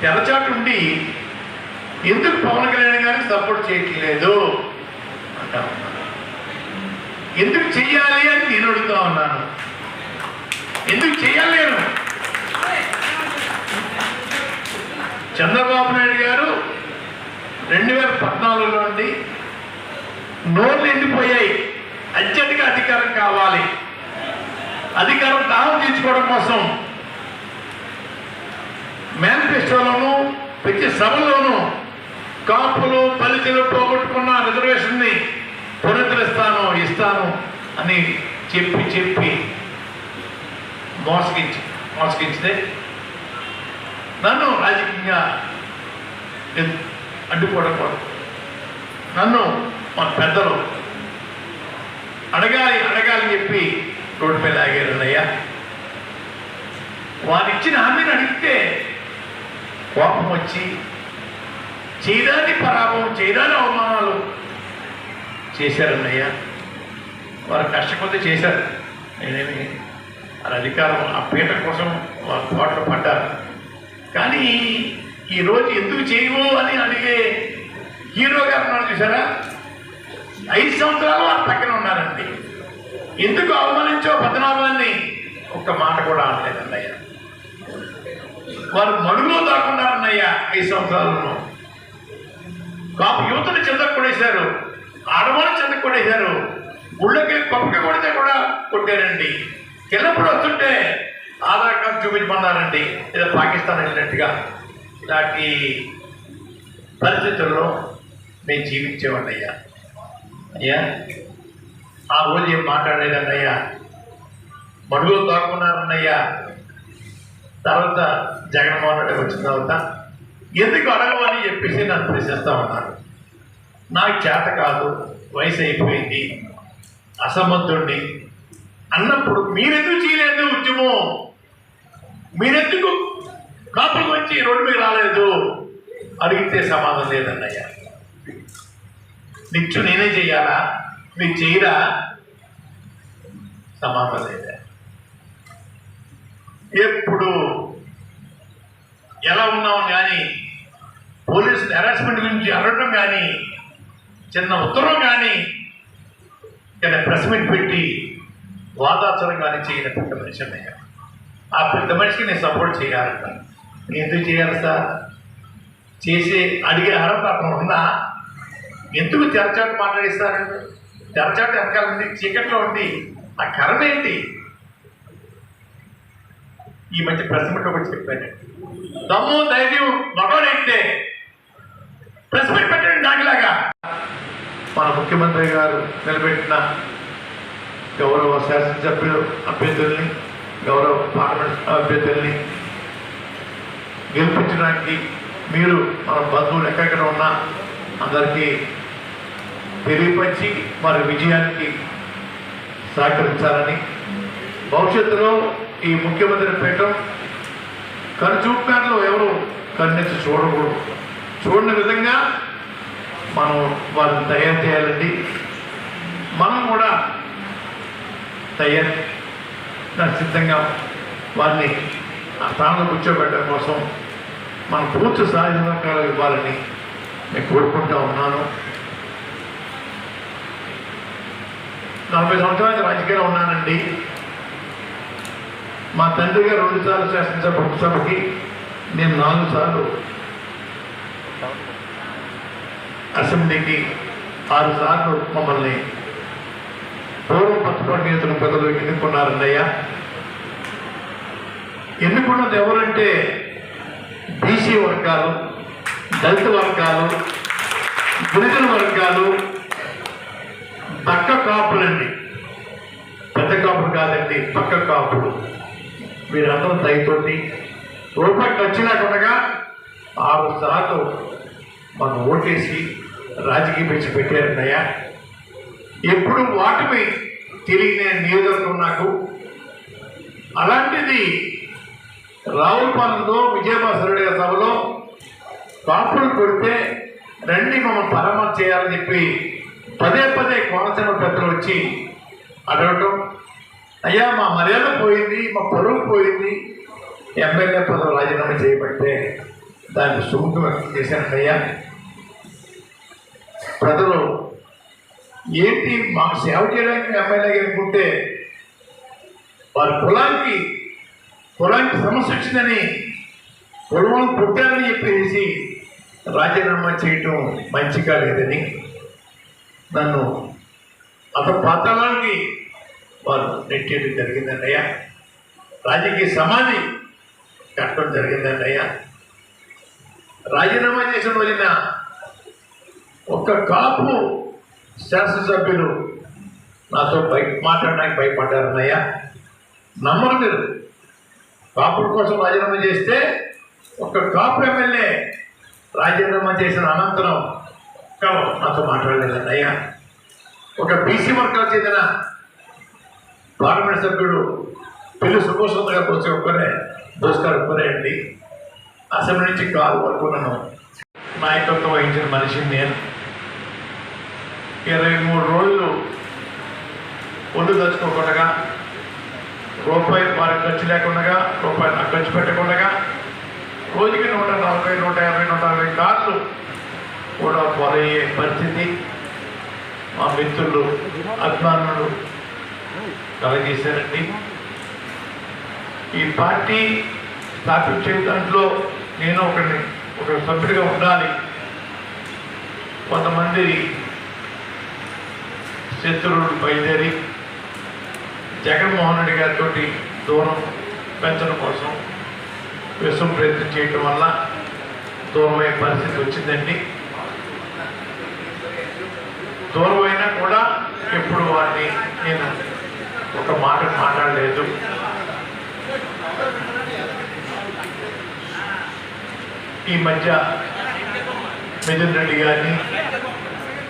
తెరచాటు ఉండి ఎందుకు పవన్ కళ్యాణ్ గారికి సపోర్ట్ చేయట్లేదు? అంటా. ఎందుకు చెయ్యాలి అని నేను అడుగుతా ఉన్నాను. ఎందుకు చెయ్యాలి నేను? చంద్రబాబు నాయుడు గారు రెండు వేల పద్నాలుగులో నుండి నోర్లు ఎండిపోయాయి. అత్యధిక అధికారం కావాలి. అధికారం దాహం తీర్చుకోవడం కోసం మేనిఫెస్టోలోనూ ప్రతి సభలోనూ కాపులు దళితులు పోగొట్టుకున్న రిజర్వేషన్ని పునరుద్ధరిస్తాను ఇస్తాను అని చెప్పి చెప్పి మోసగించి మోసగించితే నన్ను రాజకీయంగా అడ్డుకోవడం నన్ను మన పెద్దలు అడగాలి అడగాలని చెప్పి రోడ్డు మీద ఆగారన్నయ్యా వారు వారిచ్చిన హామీని అడిగితే కోపం వచ్చి చేయడానికి పరాభవం చేయడానికి అవమానాలు చేశారన్నయ్య వారు కష్టపడి చేశారు. నేనేమి వారి అధికారం ఆ పీట కోసం వారు పోట్లు పడ్డారు. కానీ ఈరోజు ఎందుకు చేయవు అని అడిగే హీరో గారు ఉన్నారు చూసారా ఐదు సంవత్సరాలు వారి పక్కన ఉన్నారండి. ఎందుకు అవమానించో పద్మనాభాన్ని ఒక్క మాట కూడా అనలేదన్నయ్య. వారు మడుగులో దాక్కున్నారన్నయ్యా ఐదు సంవత్సరాలలో కాపు యువతను చెందకు కొడేశారు ఆడవాళ్ళు చెందకు కొడేశారు గుళ్ళకి కొప్పకి కొడితే కూడా కొట్టారండి. కిల్లప్పుడు వస్తుంటే ఆధార్ కార్డు చూపించమన్నారండి. ఏదో పాకిస్తాన్ వెళ్ళినట్టుగా. ఇలాంటి పరిస్థితుల్లో మేము జీవించేవాడి అయ్యా అయ్యా ఆ రోజు ఏం మాట్లాడలేదన్నయ్యా? మడుగులు దాక్కున్నారన్నయ్యా తర్వాత జగన్మోహన్ రెడ్డి వచ్చిన తర్వాత ఎందుకు అడగమని చెప్పేసి నన్ను ప్రశ్నిస్తూ ఉన్నారు. నాకు చేత కాదు వయసు అయిపోయింది అసమర్థుణ్ణి అన్నప్పుడు మీరెందుకు చేయలేదు ఉద్యమం? మీరెందుకు కాపులకు వచ్చి రోడ్డు మీద రాలేదు? అడిగితే సమాధానం లేదన్నయ్య. నిత్యం నేనే చేయాలా? మీరు చేయరా? సమాధానం లేదా ఎప్పుడు? ఎలా ఉన్నాం కానీ పోలీసు హెరాస్మెంట్ గురించి అడగడం కానీ చిన్న ఉత్తరం కానీ ఇక్కడ ప్రెస్ మీట్ పెట్టి వాదాచరం కానీ చేయని పెద్ద మనిషి అన్నయ్య. ఆ పెద్ద మనిషికి నేను సపోర్ట్ చేయాలంట. నేను ఎందుకు చేయాలి సార్? చేసి అడిగే అర్హత అతను ఉన్నా ఎందుకు తెరచాటు మాట్లాడిస్తారండి తెరచాటు వెనకాల చీకట్లో ఉంది ఆ కర్మ ఏంటి? ఈ మధ్య ప్రెస్ మీట్ ఒకటి చెప్పాను. దమ్ము ధైర్యం మగవాడైతే ప్రెస్ మీట్ పెట్టండి నాకులాగా మన ముఖ్యమంత్రి గారు నిలబెట్టిన గౌరవ శాసనసభ్యులు అభ్యర్థుల్ని గౌరవ పార్లమెంట్ అభ్యర్థుల్ని గెలిపించడానికి మీరు మన బంధువులు ఎక్కడెక్కడ ఉన్నా అందరికీ తెలియపరిచి వారి విజయానికి సహకరించాలని భవిష్యత్తులో ఈ ముఖ్యమంత్రి పెట్టడం కనుచూపుకారులు ఎవరు కన్నెత్తి చూడకూడదు. చూడని విధంగా మనం వాళ్ళని తయారు చేయాలండి. మనం కూడా తయారు సిద్ధంగా వారిని ఆ స్థానంలో కూర్చోబెట్టడం కోసం మనం పూర్తి సహాయకాలు ఇవ్వాలని నేను కోరుకుంటా ఉన్నాను. నలభై సంవత్సరాలు రాజకీయాలు ఉన్నానండి. మా తండ్రి గారు రెండు సార్లు శాసనసభ నేను నాలుగు సార్లు అసెంబ్లీకి ఆరు సార్లు మమ్మల్ని పూర్వ పచ్చపాటి ప్రజలు పెద్దలు ఎన్నుకున్నారన్నయ్య. ఎన్నుకున్నది ఎవరంటే బీసీ వర్గాలు దళిత వర్గాలు గిరిజన వర్గాలు పక్క కాపులండి. పెద్ద కాపులు కాదండి పక్క కాపులు. వీరందరూ దయతోటి రూపాయి ఖర్చు లేకుండా ఆరు సార్లు మనం ఓటేసి రాజకీయ పిచ్చి పెట్టారన్నయ్య. ఎప్పుడు వాటిని తెలియని నియోజకవర్గం నాకు. అలాంటిది రావులపాలెంలో విజయభాస్కర్ రెడ్డి సభలో కాపులు కొడితే రండి మనం పరామర్శ చేయాలని చెప్పి పదే పదే కోనసీమ పెద్దలు వచ్చి అడగటం అయ్యా మా మర్యాద పోయింది మా పరువు పోయింది. ఎమ్మెల్యే పదవి రాజీనామా చేయబట్టే దాన్ని సుముఖ వ్యక్తం చేశానయ్యా ప్రజలు ఏంటి మాకు సేవ చేయడానికి ఎమ్మెల్యే అనుకుంటే వారి కులానికి కులానికి సమస్య వచ్చిందని కులం పుట్టారని చెప్పేసి రాజీనామా చేయటం మంచిగా లేదని నన్ను అతను పాతాళానికి వారు నెట్టేయడం జరిగిందన్నయ్యా రాజకీయ సమాధి కట్టడం జరిగిందన్నయ్యా రాజీనామా చేసిన రోజున ఒక్క కాపు శాసనసభ్యులు నాతో బయట మాట్లాడడానికి భయపడ్డారన్నయ్యా నమ్మరు మీరు. కాపుల కోసం రాజీనామా చేస్తే ఒక కాపు ఎమ్మెల్యే రాజీనామా చేసిన అనంతరం నాతో మాట్లాడలేదన్నయ్యా ఒక బీసీ వర్గాలు చెందిన పార్లమెంట్ సభ్యుడు పెళ్ళి సుభోష్ గారు వచ్చి ఒక్కరే దోస్కారు ఒక్కరేయండి అసెంబ్లీ నుంచి కాలు పడుకున్నాను నాయకత్వం వహించిన మనిషిని నేను. ఇరవై మూడు రోజులు ఒళ్ళు తెచ్చుకోకుండా రూపాయి వారికి ఖర్చు లేకుండా రూపాయి నాకు ఖర్చు పెట్టకుండా రోజుకి నూట నలభై నూట యాభై నూట అరవై కార్లు కూడా పొరయ్యే పరిస్థితి. మా మిత్రులు అభిమానులు కలగేశారండి ఈ పార్టీ స్థాపించే దాంట్లో నేను ఒకరిని ఒక సభ్యుడిగా ఉండాలి. కొంతమంది శత్రువులు బయలుదేరి జగన్మోహన్ రెడ్డి గారితో దూరం పెంచడం కోసం విశ్వం ప్రయత్నం చేయటం వల్ల దూరమయ్యే పరిస్థితి వచ్చిందండి. దూరమైనా కూడా ఎప్పుడు వారిని నేను ఒక మాట మాట్లాడలేదు. ఈ మధ్య మిథున్ రెడ్డి గారిని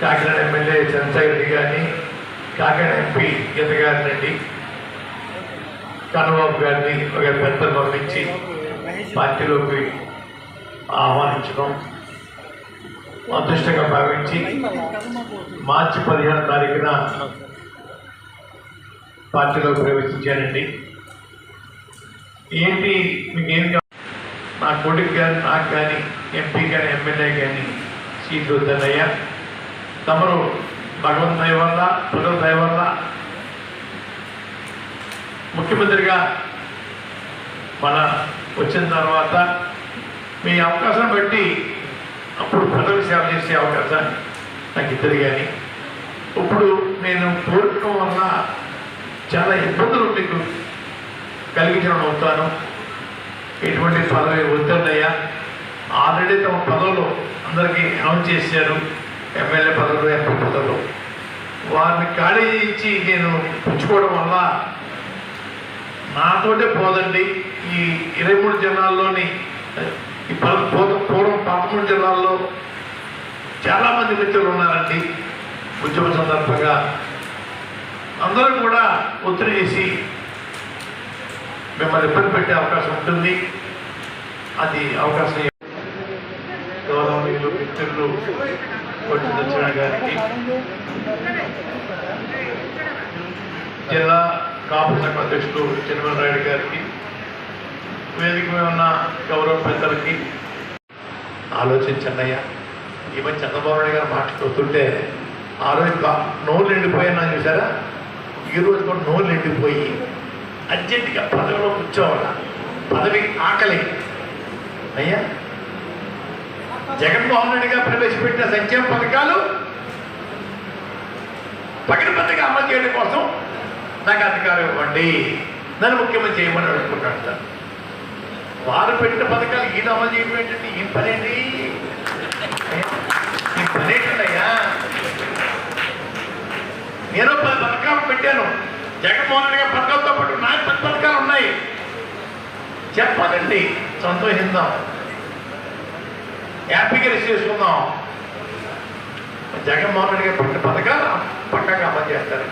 కాకినాడ ఎమ్మెల్యే చంద్రశేఖర్ రెడ్డి గారిని కాకినాడ ఎంపీ గీతగారి రెడ్డి చంద్రబాబు గారిని ఒక పెద్దలు పంపించి పార్టీలోకి ఆహ్వానించడం అదృష్టంగా భావించి మార్చి పదిహేను తారీఖున పార్టీలో ప్రవేశించానండి ఏంటి మీకేం కావాలి? నా కొడుకు కానీ నాకు కానీ ఎంపీ కానీ ఎమ్మెల్యే కానీ సీట్లు వద్దన్నయ్యా తమరు భగవంత్ దయ వల్ల ప్రజల దయ వల్ల ముఖ్యమంత్రిగా మన వచ్చిన తర్వాత మీ అవకాశం బట్టి అప్పుడు ప్రజలకు సేవ చేసే అవకాశాన్ని నాకు ఇద్దరు కానీ ఇప్పుడు నేను కోరుకోవడం వల్ల చాలా ఇబ్బందులు మీకు కలిగించడం అవుతాను. ఎటువంటి పదవి వద్దన్నయ్యా ఆల్రెడీ తమ పదవులు అందరికీ అనౌన్స్ చేశారు ఎమ్మెల్యే పదవులు ఎంపీ పదవులు. వారిని ఖాళీ ఇచ్చి నేను పుచ్చుకోవడం వల్ల నాతోటే పోదండి. ఈ ఇరవై మూడు జిల్లాల్లోని ఈ పూర్వం పదమూడు జిల్లాల్లో చాలామంది మిత్రులు ఉన్నారండి. ఉద్యమ సందర్భంగా అందరూ కూడా ఒత్తిడి చేసి మిమ్మల్ని ఇబ్బంది పెట్టే అవకాశం ఉంటుంది. అది అవకాశం గౌరవనీయులు మిత్రులు కొట్టి దక్షిణ గారికి జిల్లా కాపు సంఘ అధ్యక్షుడు చిన్నమల రాయుడు గారికి వేదిక మీద ఉన్న గౌరవ పెద్దలకి ఆలోచించండి అయ్యా. ఈ మధ్య చంద్రబాబు నాయుడు గారు మాట్లాడుతుంటే ఆ రోజు నోరు నిండిపోయాను చూసారా? ఈ రోజు కూడా నోళ్ళు ఎండిపోయి అర్జెంటుగా పదవిలో కూర్చోవాల? పదవి ఆకలి. అయ్యా జగన్మోహన్ రెడ్డి గారు ప్రవేశపెట్టిన సంక్షేమ పథకాలు పకడ్బందీగా అమలు చేయడం కోసం నాకు అధికారం ఇవ్వండి. నన్ను ముఖ్యమంత్రి చేయమని అడుగుతున్నాడు సార్. వారు పెట్టిన పథకాలు ఈయన అమలు చేయడం ఏంటంటే ఈ పనేంటి? ఈ పనేంటయ్యా నేను పది పథకాలు పెట్టాను. జగన్మోహన్ రెడ్డి గారి పథకాలతో పాటు నా పది పథకాలు ఉన్నాయి. చెప్పాలండి సంతోషిద్దాం. హ్యాపీగా రిసీవ్ చేసుకుందాం. జగన్మోహన్ రెడ్డి గారు పెట్టిన పథకాలు పక్కగా అమలు చేస్తారు.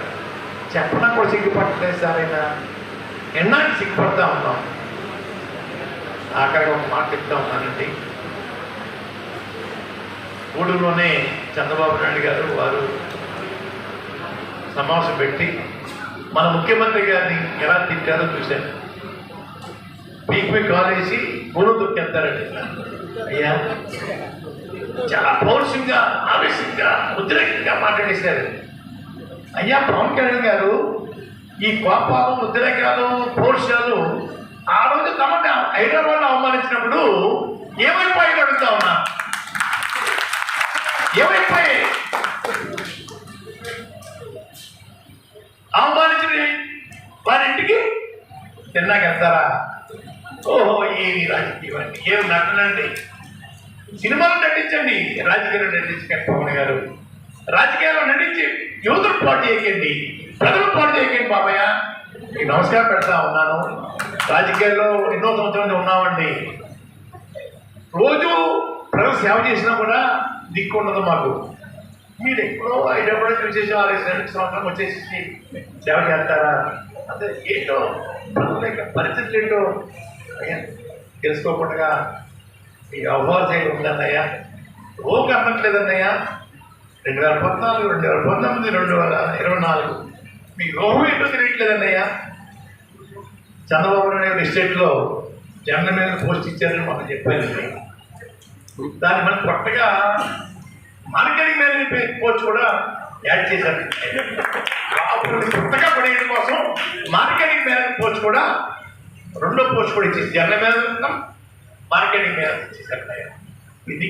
చెప్పడం కూడా సిగ్గుపడలేదు సార్ ఆయన. ఎన్నాళ్ళు సిగ్గుపడతా ఉన్నాం. ఆఖరిగా ఒక మాట చెప్తా ఉన్నానండి. గూడూరులోనే చంద్రబాబు నాయుడు గారు వారు సమావేశం పెట్టి మన ముఖ్యమంత్రి గారిని ఎలా తిట్టారో చూశాను. పీక్ మీ కాల్ వేసి పూలు తొక్కేస్తారండి. అయ్యా చాలా పౌరుషంగా ఆవేశంగా ఉద్రేకంగా మాట్లాడేశారు. అయ్యా పవన్ కళ్యాణ్ గారు ఈ కోపాలు ఉద్రేకాలు పౌరుషాలు ఆ రోజు తమని హైదరాబాద్ అవమానించినప్పుడు ఏమైపోయాయి అడుగుతా ఉన్నా. ఏమైపోయాయి? అవమానించిన వారింటికి తిన్నాక వెళ్తారా? ఓహో ఏమి రాజకీయం అండి ఏం నటనండి? సినిమాలు నటించండి. రాజకీయాలు నటించకండి పవన్ గారు. రాజకీయాల్లో నటించి యువతులు పాటు చేయకండి. ప్రజలు పాటు చేయకండి బాబయ్య. మీకు నమస్కారం పెడతా ఉన్నాను. రాజకీయాల్లో ఎన్నో సంవత్సరాలు ఉన్నామండి. రోజు ప్రజలు సేవ చేసినా కూడా దిక్కు ఉండదు మాకు. మీరు ఎప్పుడో ఐదప్పుడు చూసేసి ఆరు రెండు సంవత్సరం వచ్చేసి సేవ చేస్తారా? అదే ఏంటో? ప్రజల యొక్క పరిస్థితులు ఏంటో? అయ్యా తెలుసుకోకుండా ఈ అవకాశం ఉందన్నయ్యా ఓకే అమ్మట్లేదన్నయ్యా రెండు వేల పద్నాలుగు రెండు వేల పంతొమ్మిది రెండు వేల ఇరవై నాలుగు. మీ యోగం ఏంటో తెలియట్లేదన్నయ్యా. చంద్రబాబు నాయుడు ఎస్టేట్లో జగన్ మీద పోస్ట్ ఇచ్చారని మనం చెప్పారు. దాన్ని మనం కొత్తగా మార్కెటింగ్ మేనేజ్మెంట్ పోస్ట్ కూడా యాడ్ చేశారు. అప్పుడు కొత్తగా పడేయడం కోసం మార్కెటింగ్ మేనేజ్మెంట్ పోస్ట్ కూడా రెండో పోస్ట్ కూడా ఇచ్చేసి జనరల్ మేనేజ్మెంట్ మార్కెటింగ్ మేనేజ్మెంట్ ఇచ్చేసారు అయ్యా. ఇది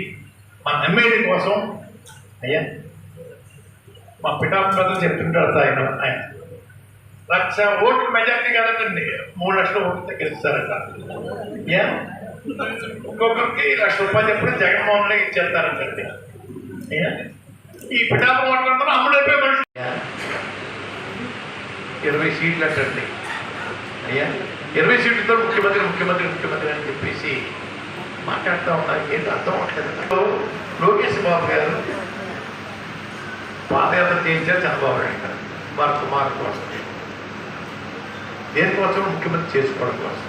మా నమ్మేది కోసం అయ్యా. మా పిఠాపురం చెప్తుంటారు సార్ ఆయన ఆయన లక్ష ఓట్లు మెజార్టీ కాదండి. మూడు లక్షల ఓట్లు గెలుస్తారట ఒక్కొక్కరికి లక్ష రూపాయలు ఎప్పుడు జగన్మోహన్ రెడ్డి ఇచ్చేస్తారంటండి. ఈ ఈ పిఠాపురం అమ్ముడు అయిపోయి మనుషులు. ఇరవై సీట్లు అంటండి. అయ్యా ఇరవై సీట్లతో ముఖ్యమంత్రి ముఖ్యమంత్రి ముఖ్యమంత్రి అని చెప్పేసి మాట్లాడుతూ ఉన్నారు ఏంటి అర్థం అవట్లేదు లోకేష్ బాబు గారు పాదయాత్ర చేయించారు చంద్రబాబు నాయుడు గారు వారి కుమారు కోసం. దేనికోసం ముఖ్యమంత్రి చేసుకోవడం కోసం.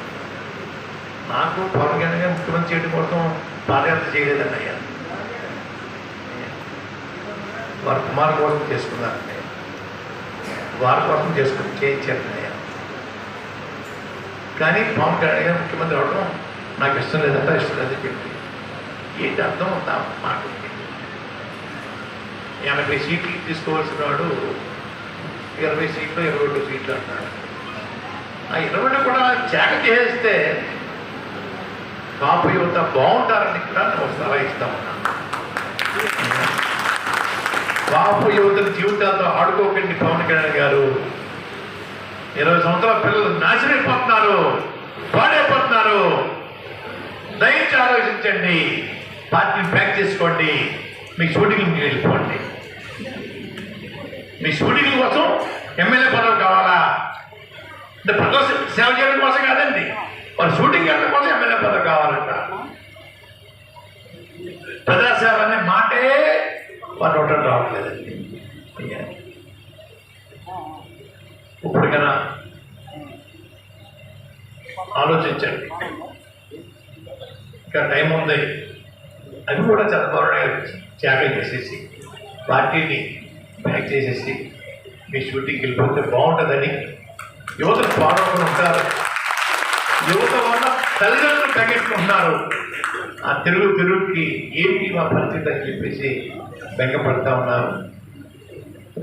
నాకు పవన్ కళ్యాణ్ గారు ముఖ్యమంత్రి చేయడం కోసం పాదయాత్ర చేయలేదండి అయ్యా వారి కుమారు కోసం చేసుకున్నారండి వారి కోసం చేసుకుని చేయించారండి కానీ పవన్ కళ్యాణ్ గారు ముఖ్యమంత్రి అవడం నాకు ఇష్టం లేదంటే ఇష్టం లేదని చెప్పి ఏంటి అర్థం? ఉందా మాట ఎనభై సీట్లు తీసుకోవాల్సిన వాడు ఇరవై సీట్లు ఇరవై రెండు సీట్లు అంటాడు ఆ ఇరవై కూడా చేక చేస్తే కాపు యువత బాగుంటారని కూడా నేను సలహా ఇస్తామన్నా ఉన్నాను కాపు యువత జీవితాలతో ఆడుకోకండి పవన్ కళ్యాణ్ గారు. ఇరవై సంవత్సరాల పిల్లలు నాశనం పాడైపోతున్నారు దయచేసి ఆలోచించండి. పార్టీని ప్యాక్ చేసుకోండి. మీ షూటింగ్కి వెళ్ళిపోండి మీ షూటింగ్ కోసం ఎమ్మెల్యే పదవి కావాలా? అంటే ప్రజల సేవ చేయడం కోసం కాదండి. వారు షూటింగ్ వెళ్ళడం కోసం ఎమ్మెల్యే పదవి కావాలంట ప్రజాసేవ అనే మాటే వారు నోట రావట్లేదండి అయ్యా. ఇప్పటికైనా ఆలోచించండి. ఇంకా టైం ఉంది. అది కూడా చంద్రబాబు నాయుడు త్యాగం చేసేసి పార్టీని బ్యాక్ చేసేసి మీ షూటింగ్కి వెళ్ళిపోతే బాగుంటుందని యువతను పాడవకుండా ఉంటారు. యువత వల్ల తల్లిదండ్రులు బెంగెట్టుకుంటున్నారు ఆ తెలుగు తెలుగుకి ఏంటి మా పరిస్థితి అని చెప్పేసి బెంగపడతా ఉన్నారు.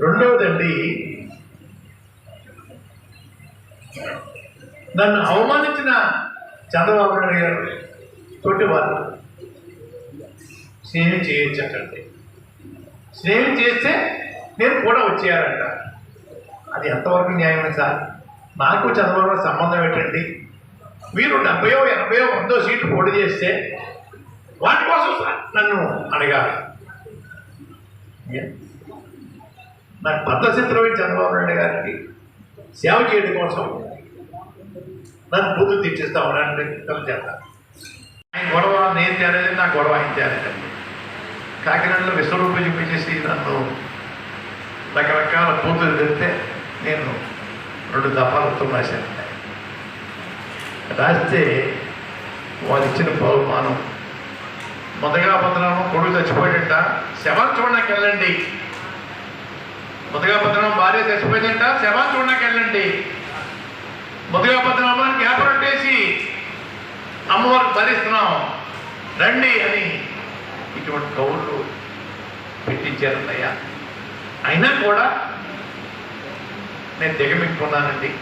రెండవదండి నన్ను అవమానించిన చంద్రబాబు నాయుడు గారు తోటి వారు స్నేహం చేయొచ్చటండి స్నేహం చేస్తే నేను కూడా వచ్చేయాలంట. అది ఎంతవరకు న్యాయమే సార్? నాకు చంద్రబాబు సంబంధం ఏంటండి? మీరు డెబ్బయో ఎనభయో వందో సీట్లు పోటీ చేస్తే వాటి కోసం సార్ నన్ను అడగాలి. నాకు భద్రచిత్రమైన చంద్రబాబు నాయుడు గారికి సేవ చేయడం కోసం నన్ను బుద్ధులు తెచ్చిస్తా తను చేత. ఆయన గొడవ నేను తేలేదు నా గొడవ ఆయన తేలేదండి కాకినాడలో విశ్వరూపం చూపించేసి నన్ను రకరకాల పూతులు తెస్తే నేను రెండు దఫాలతో రాశాను. రాస్తే వాళ్ళు ఇచ్చిన బహుమానం. మొదగా పత్రం కొడుకు చచ్చిపోయాడంట. శవం చూడడానికి వెళ్ళండి. మొదగా పత్రం భార్య చచ్చిపోయిందంట. శవం చూడడానికి వెళ్ళండి. మొదగా పత్రంలో వ్యాపారం చేసి అమ్మవారికి భరిస్తున్నాం రండి అని ఇటువంటి కౌళ్ళు పెట్టించారన్నయ్య అయినా కూడా నేను దిగమిక్కున్నానండి.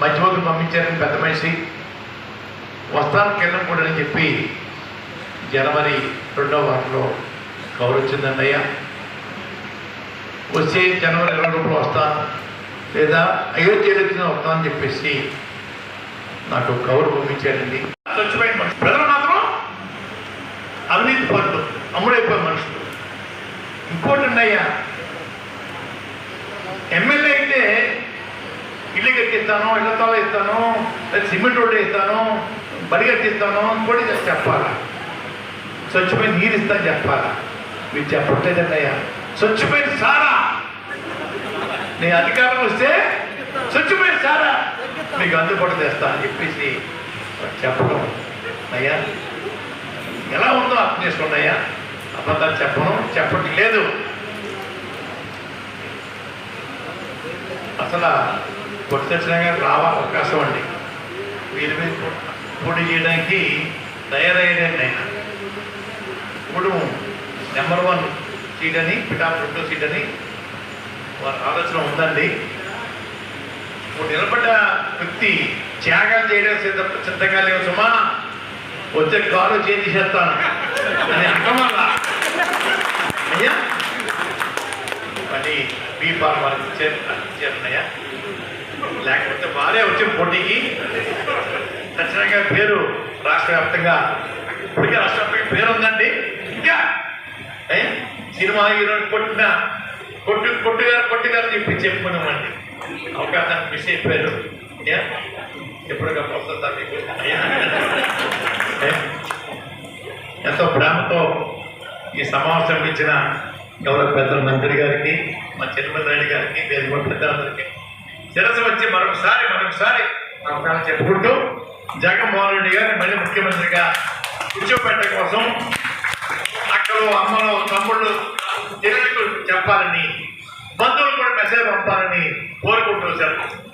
మధ్యవర్తులు పంపించారని పెద్ద మనిషి. వస్తాను కింద కూడా అని చెప్పి జనవరి రెండో వారంలో కవర్ వచ్చిందండి వచ్చే జనవరి ఇరవై రూపాయలు వస్తాను. లేదా అయోధ్యలో వచ్చిన వస్తామని చెప్పేసి నాకు కవర్ పంపించారండి స్వచ్ఛమైన మనుషులు ప్రజలు మాత్రం అవినీతి పనులు అమ్ముడైపోయే మనుషులు. ఇంకోటి అయ్యా ఎమ్మెల్యే అయితే ఇల్లు కట్టిస్తాను ఇళ్ళ తల ఇస్తాను లేదా సిమెంట్ రోడ్డు ఇస్తాను బడి కట్టిస్తాను ఇంకోటి చేసి చెప్పాలా? స్వచ్ఛమైన నీరు ఇస్తాను చెప్పాలా? మీరు చెప్పట్లేదన్నయ్యా స్వచ్ఛమైన సారా. నేను అధికారం వస్తే స్వచ్ఛమైన సారా. మీకు అందుబాటు చేస్తా అని చెప్పేసి చెప్పడం. అయ్యా ఎలా ఉందో అర్థం చేసుకోండి అయ్యా. అబద్ధాలు చెప్పను చెప్పటం లేదు. అసలు పొట్టి తెచ్చినాక రావా అవకాశం అండి. వీరి మీద పొడి చేయడానికి తయారయ్యాడండి ఆయన. ఇప్పుడు నెంబర్ వన్ సీట్ అని పిఠాపు రెండో సీట్ అని ఉందండి. ఇప్పుడు నిలబడ్డ వ్యక్తి త్యాగాలు చేయడం సిద్ధ సిద్ధంగా లేవు. సుమా వచ్చే కారు చేంజ్ చేస్తాను. అని అర్థం అయ్యా. పని బీ ఫార్మ్ వారికి లేకపోతే వారే వచ్చే పోటీకి ఖచ్చితంగా పేరు రాష్ట్ర వ్యాప్తంగా ఇప్పటికే రాష్ట్ర వ్యాప్తంగా పేరు ఉందండి ఇంకా సినిమా హీరో కొట్టిన కొట్టు కొట్టుగారు కొట్టుగారు చెప్పి చెప్పుకున్నామండి అవకాశాన్ని మిస్ అయిపోయారు ఎప్పటికప్పుడు వస్తుందా మీకు ఎంతో ప్రేమతో ఈ సమావేశం ఇచ్చిన గౌరవ పెద్దల మంత్రి గారికి మా చిరుమల రెడ్డి గారికి వేదిక పెద్దలందరికీ శిరస వచ్చి మరొకసారి మరొకసారి నమస్కారం చెప్పుకుంటూ జగన్మోహన్ రెడ్డి గారిని మళ్ళీ ముఖ్యమంత్రిగా కూర్చోపెట్ట కోసం అక్కలు అమ్మలు తమ్ముళ్ళు చెల్లెలకు చెప్పాలని బంధువులు కూడా మెసేజ్ పంపాలని కోరుకుంటూ సెలవు